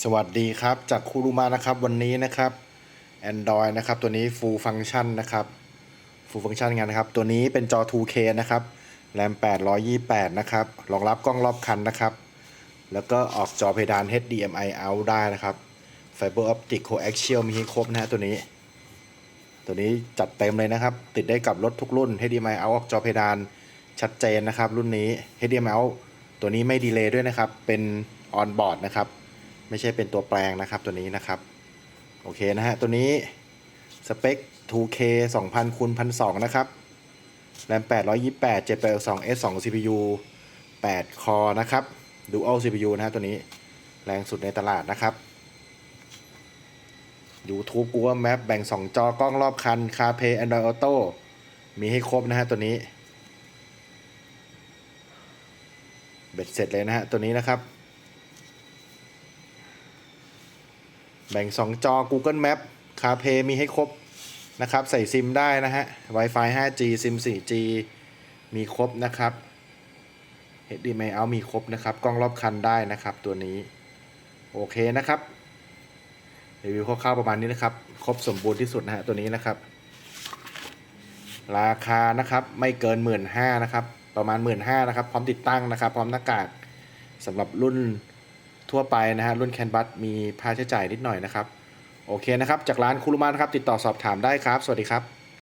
สวัสดีครับ จากคูรุมานะครับวันนี้นะครับ Android นะครับ ตัวนี้ Full Function นะครับ Full Function งานนะครับ ตัวนี้เป็นจอ 2K นะครับแรม828 นะครับ รองรับกล้องรอบคันนะครับ แล้วก็ออกจอเพดาน HDMI out ได้นะครับ Fiber Optic Coaxial มีให้ครบนะฮะตัวนี้ ตัวนี้จัดเต็มเลยนะครับ ติดได้กับรถทุกรุ่น HDMI out ออกจอเพดานชัดเจนนะครับ รุ่นนี้ HDMI out ตัวนี้ไม่ดีเลย์ด้วยนะครับ เป็น on board นะครับ ไม่ใช่เป็นตัวแปลงนะครับตัวนี้นะครับ โอเคนะฮะ ตัวนี้สเปค 2K 2000คูณ1,200นะครับ แรม828 782 S 2 CPU 8 คอนะครับ Dual CPU นะฮะตัวนี้แรงสุดในตลาดนะครับ YouTube Google Map แบ่ง 2 จอกล้องรอบคัน CarPlay Android Auto มีให้ครบนะฮะตัวนี้ เบ็ดเสร็จเลยนะฮะตัวนี้นะครับ แบ่ง 2 จอ Google Map CarPlay มีให้ครบนะครับ ใส่ซิมได้นะฮะ Wi-Fi 5G ซิม 4G มีครบนะครับ HDMI out มีครบนะครับ กล้องรอบคันได้นะครับตัวนี้ โอเคนะครับ รีวิวคร่าวๆประมาณนี้นะครับ ครบสมบูรณ์ที่สุดนะฮะตัวนี้นะครับ ราคานะครับไม่เกิน 1 5ื่นนะครับ ประมาณ 1 5ื่นนะครับ พร้อมติดตั้งนะครับ พร้อมหน้ากากสำหรับรุ่น ทั่วไปนะฮะรุ่นแคนบัสมีค่าใช้จ่ายนิดหน่อยนะครับ โอเคนะครับ จากร้านคุรุมานครับ ติดต่อสอบถามได้ครับ สวัสดีครับ